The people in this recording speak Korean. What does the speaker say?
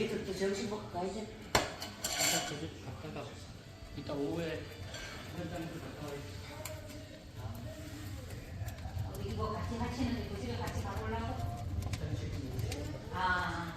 얘들도 정신 먹고 가야지. 이따 저기 갔다가 이따 오후에 현장에서 이거 같이 하시는 데 그 집에 같이 가보려고? 아.